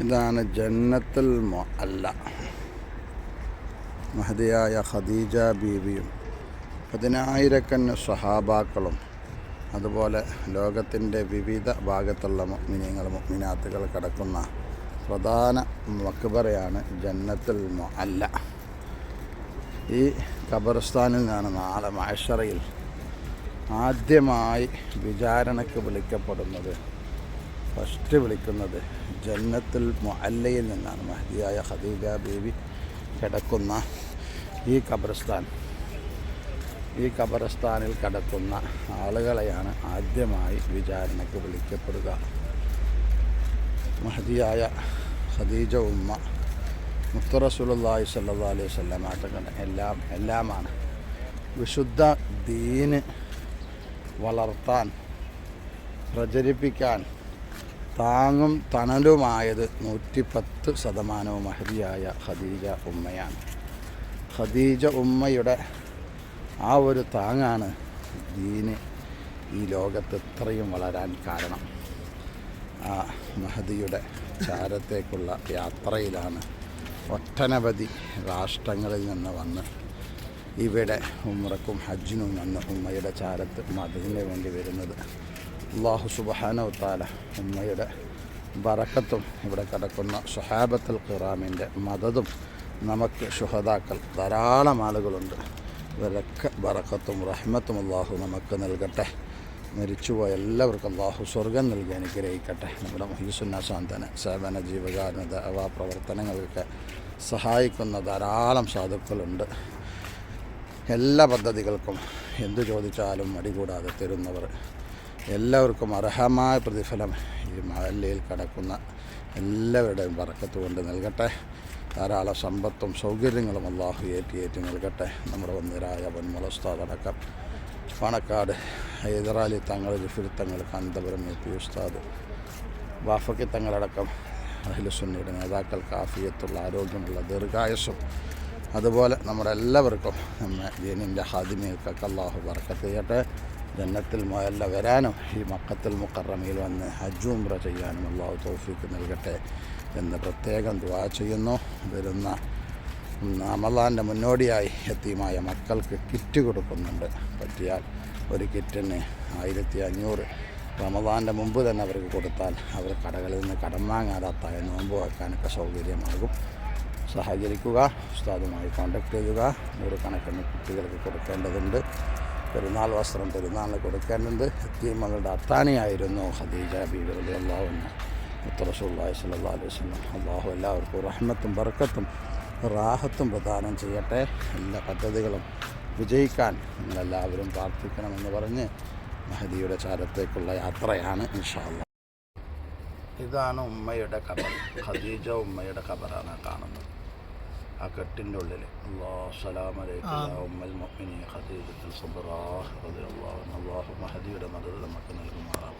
ഇതാണ് ജന്നത്തുൽ അല്ല മഹതിയായ ഖദീജ ബീവിയും പതിനായിരക്കന്ന് സഹാബാക്കളും അതുപോലെ ലോകത്തിന്റെ വിവിധ ഭാഗത്തുള്ള മുഗ്മിനിയങ്ങൾ മുഗ്മിനാത്തുകൾ കിടക്കുന്ന പ്രധാന മക്ബറയാണ് ജന്നത്തുൽ അല്ല ഈ ഖബർസ്ഥാനിൽ നിന്നാണ് നാളെ മാഷറയിൽ ആദ്യമായി വിചാരണയ്ക്ക് വിളിക്കപ്പെടുന്നത്. ഫസ്റ്റ് വിളിക്കുന്നത് ജന്നത്തുൽ മുഅല്ലയിൽ നിന്നാണ്. മഹദിയായ ഖദീജ ബേബി കിടക്കുന്ന ഈ ഖബർസ്ഥാൻ. ഈ ഖബർസ്ഥാനിൽ കിടക്കുന്ന ആളുകളെയാണ് ആദ്യമായി വിചാരണയ്ക്ക് വിളിക്കപ്പെടുക. മഹദിയായ ഖദീജ ഉമ്മ മുത്തറസുലല്ലാഹി സല്ലാ അലൈഹി സ്വല്ലമാട്ടങ്ങൾ എല്ലാം എല്ലാമാണ്. വിശുദ്ധ ദീന് വളർത്താൻ പ്രചരിപ്പിക്കാൻ താങ്ങും തണലുമായത് നൂറ്റിപ്പത്ത് ശതമാനവും മഹതിയായ ഖദീജ ഉമ്മയാണ്. ഖദീജ ഉമ്മയുടെ ആ ഒരു താങ്ങാണ് ദീന് ഈ ലോകത്ത് ഇത്രയും വളരാൻ കാരണം. ആ മഹദിയുടെ ചാരത്തേക്കുള്ള യാത്രയിലാണ് ഒട്ടനവധി രാഷ്ട്രങ്ങളിൽ നിന്ന് വന്ന് ഇവിടെ ഉമ്രക്കും ഹജ്ജിനും വന്ന് ഉമ്മയുടെ ചാരത്ത് മതത്തിന് വേണ്ടി വരുന്നത് അള്ളാഹു സുബാനവത്താല ഉമ്മയുടെ ബറക്കത്തും ഇവിടെ കിടക്കുന്ന സുഹാബത്തുൽ ഖുറാമിന്റെ മതതും നമുക്ക് ശുഹദാക്കൾ ധാരാളം ആളുകളുണ്ട്. ഇവരൊക്കെ ബറക്കത്തും റഹ്മത്തും അള്ളാഹു നമുക്ക് നൽകട്ടെ. മരിച്ചുപോയ എല്ലാവർക്കും അള്ളാഹു സ്വർഗം നൽകി അനുഗ്രഹിക്കട്ടെ. നമ്മുടെ മുഹീസുന്ന സാന്തന സേവന ജീവകാരുണ്യത അവ പ്രവർത്തനങ്ങൾക്ക് സഹായിക്കുന്ന ധാരാളം സാധുക്കളുണ്ട്. എല്ലാ പദ്ധതികൾക്കും എന്തു ചോദിച്ചാലും മടികൂടാതെ തരുന്നവർ എല്ലാവർക്കും അർഹമായ പ്രതിഫലം ഈ മഹല്ലയിൽ കിടക്കുന്ന എല്ലാവരുടെയും വറക്കത്ത് കൊണ്ട് നൽകട്ടെ. ധാരാളം സമ്പത്തും സൗകര്യങ്ങളും അള്ളാഹു ഏറ്റി ഏറ്റി നൽകട്ടെ. നമ്മുടെ വന്നിരായ പൊന്മുളസ്താദടക്കം പാണക്കാട് ഹൈദറാലി തങ്ങൾ ജഫിർ തങ്ങൾ കാന്തപുരം എ പി ഉസ്താദ് വാഫക്കി തങ്ങളടക്കം അഖിലുസുന്നയുടെ നേതാക്കൾക്ക് ആഫിയത്തുള്ള ആരോഗ്യമുള്ള ദീർഘായുസും അതുപോലെ നമ്മുടെ എല്ലാവർക്കും നമ്മെ ദീനിന്റെ ഹാദിമികൾക്കൊക്കെ അള്ളാഹു വറക്കത്ത് ചെയ്യട്ടെ. ജന്നത്തിൽ മുയല്ല വരാനും ഈ മക്കത്തിൽ മുക്കറമയിൽ വന്ന് ഹജ്ജൂമ്ര ചെയ്യാനും അള്ളാഹു തോഫിക്ക് നൽകട്ടെ എന്ന് പ്രത്യേകം ദുവാ ചെയ്യുന്നു. വരുന്ന റമദാന്റെ മുന്നോടിയായി എത്തിയുമായ മക്കൾക്ക് കിറ്റ് കൊടുക്കുന്നുണ്ട്. പറ്റിയാൽ ഒരു കിറ്റിന് ആയിരത്തി അഞ്ഞൂറ് റമദാന്റെ മുമ്പ് തന്നെ അവർക്ക് കൊടുത്താൽ അവർ കടകളിൽ നിന്ന് കടം വാങ്ങാതാത്ത നോമ്പ് വെക്കാനൊക്കെ സൗകര്യമാകും. സഹകരിക്കുക ഉസ്താദുമായി കോൺടാക്ട് ചെയ്യുക. നൂറുകണക്കിന് കുട്ടികൾക്ക് കൊടുക്കേണ്ടതുണ്ട്. പെരുന്നാൾ വസ്ത്രം പെരുന്നാളിന് കൊടുക്കേണ്ടത് എത്തിയമ്മകളുടെ അത്താണിയായിരുന്നു ഖദീജ ബീബി റളിയല്ലാഹു സല്ലാ അലൈഹി വസല്ലം. അള്ളാഹു എല്ലാവർക്കും റഹ്മത്തും ബർക്കത്തും റാഹത്തും പ്രദാനം ചെയ്യട്ടെ. എല്ലാ പദ്ധതികളും വിജയിക്കാൻ നിങ്ങളെല്ലാവരും പ്രാർത്ഥിക്കണമെന്ന് പറഞ്ഞ് മഹദിയുടെ ചാരത്തേക്കുള്ള യാത്രയാണ് ഇൻഷാല്ല ഇതാണ് ഉമ്മയുടെ കബർ ഖദീജ ഉമ്മയുടെ കബറാണ് കാണുന്നത്. ആ കെട്ടിന്റെ ഉള്ളിൽ. അള്ളാഹു സലാം അലൈക്കും ഉമ്മൽ മൊമിനി ഖദീജത്തുൽ സുബ്രാഹ് റളിയല്ലാഹു അൻഹു. അള്ളാഹു മഹദിയുടെ മദത് നമുക്ക് നൽകുമാറാവട്ടെ